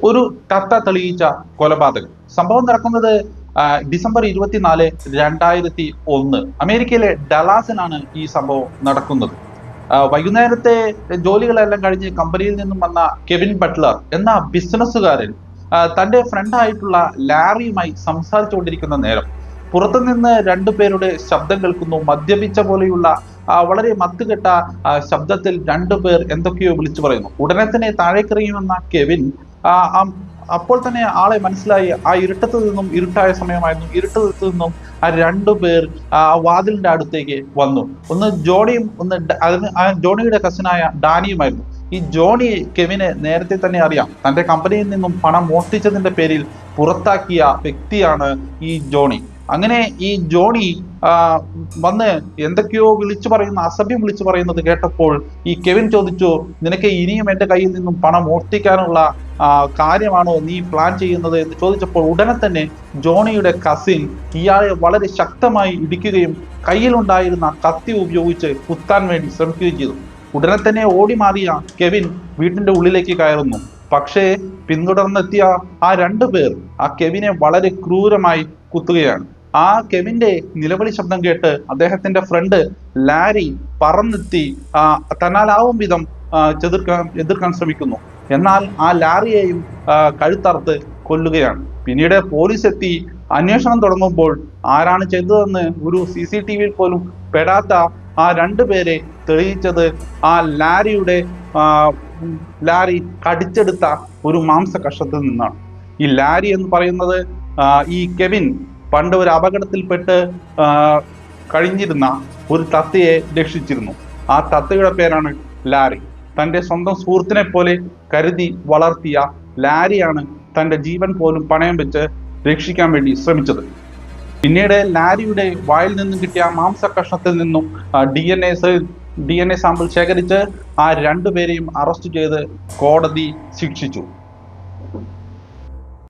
ഒരു കത്ത തെളിയിച്ച കൊലപാതകം. സംഭവം നടക്കുന്നത് ഡിസംബർ ഇരുപത്തിനാല് രണ്ടായിരത്തി ഒന്ന് അമേരിക്കയിലെ ഡലാസിനാണ് ഈ സംഭവം നടക്കുന്നത്. വൈകുന്നേരത്തെ ജോലികളെല്ലാം കഴിഞ്ഞ് കമ്പനിയിൽ നിന്നും വന്ന കെവിൻ ബട്ട്ലർ എന്ന ബിസിനസ്സുകാരൻ തന്റെ ഫ്രണ്ടായിട്ടുള്ള ലാറിയുമായി സംസാരിച്ചുകൊണ്ടിരിക്കുന്ന നേരം പുറത്തുനിന്ന് രണ്ടുപേരുടെ ശബ്ദം കേൾക്കുന്നു. മദ്യപിച്ച പോലെയുള്ള വളരെ മത്തുകെട്ട ശബ്ദത്തിൽ രണ്ടുപേർ എന്തൊക്കെയോ വിളിച്ചു പറയുന്നു. ഉടനെ തന്നെ താഴേക്കിറങ്ങിവന്ന കെവിൻ അപ്പോൾ തന്നെ ആളെ മനസ്സിലായി. ആ ഇരുട്ടത്ത് നിന്നും ഇരുട്ടായ സമയമായിരുന്നു. ഇരുട്ടത്ത് നിന്നും ആ രണ്ടു പേർ ആ വാതിലിന്റെ അടുത്തേക്ക് വന്നു. ഒന്ന് ജോണിയും ഒന്ന് അതിന് ആ ജോണിയുടെ കസിനായ ഡാനിയുമായിരുന്നു. ഈ ജോണി കെവിനെ നേരത്തെ തന്നെ അറിയാം. തന്റെ കമ്പനിയിൽ നിന്നും പണം മോഷ്ടിച്ചതിന്റെ പേരിൽ പുറത്താക്കിയ വ്യക്തിയാണ് ഈ ജോണി. അങ്ങനെ ഈ ജോണി വന്ന് എന്തൊക്കെയോ വിളിച്ചു പറയുന്ന അസഭ്യം വിളിച്ചു പറയുന്നത് കേട്ടപ്പോൾ ഈ കെവിൻ ചോദിച്ചു നിനക്ക് ഇനിയും എന്റെ കയ്യിൽ നിന്നും പണം മോഷ്ടിക്കാനുള്ള കാര്യമാണോ നീ പ്ലാൻ ചെയ്യുന്നത്? എന്ന് ചോദിച്ചപ്പോൾ ഉടനെ തന്നെ ജോണിയുടെ കസിൻ ഇയാളെ വളരെ ശക്തമായി ഇടിക്കുകയും കയ്യിലുണ്ടായിരുന്ന കത്തി ഉപയോഗിച്ച് കുത്താൻ വേണ്ടി ശ്രമിക്കുകയും ചെയ്തു. ഉടനെ തന്നെ ഓടി മാറിയ കെവിൻ വീട്ടിന്റെ ഉള്ളിലേക്ക് കയറുന്നു. പക്ഷേ പിന്തുടർന്നെത്തിയ ആ രണ്ടു പേർ ആ കെവിനെ വളരെ ക്രൂരമായി കുത്തുകയാണ്. ആ കെവിന്റെ നിലവിളി ശബ്ദം കേട്ട് അദ്ദേഹത്തിന്റെ ഫ്രണ്ട് ലാരി പറന്നെത്തി തന്നാലാവും വിധം ചെതിർക്കാൻ എതിർക്കാൻ ശ്രമിക്കുന്നു. എന്നാൽ ആ ലാരിയെയും കഴുത്തറുത്ത് കൊല്ലുകയാണ്. പിന്നീട് പോലീസ് എത്തി അന്വേഷണം തുടങ്ങുമ്പോൾ ആരാണ് ചെയ്തതെന്ന് ഒരു സി സി ടി വിയിൽ പോലും പെടാത്ത ആ രണ്ടുപേരെ തെളിയിച്ചത് ആ ലാരിയുടെ ലാരി കടിച്ചെടുത്ത ഒരു മാംസ കഷത്തിൽ നിന്നാണ്. ഈ ലാരി എന്ന് പറയുന്നത് ഈ കെവിൻ പണ്ട് ഒരു അപകടത്തിൽപ്പെട്ട് കഴിഞ്ഞിരുന്ന ഒരു തത്തയെ രക്ഷിച്ചിരുന്നു. ആ തത്തയുടെ പേരാണ് ലാരി. തന്റെ സ്വന്തം സുഹൃത്തിനെ പോലെ കരുതി വളർത്തിയ ലാരിയാണ് തന്റെ ജീവൻ പോലും പണയം വെച്ച് രക്ഷിക്കാൻ വേണ്ടി ശ്രമിച്ചത്. പിന്നീട് ലാരിയുടെ വായിൽ നിന്നും കിട്ടിയ മാംസ കഷ്ണത്തിൽ നിന്നും D N A D N A sample ശേഖരിച്ച് ആ രണ്ടുപേരെയും അറസ്റ്റ് ചെയ്ത് കോടതി ശിക്ഷിച്ചു.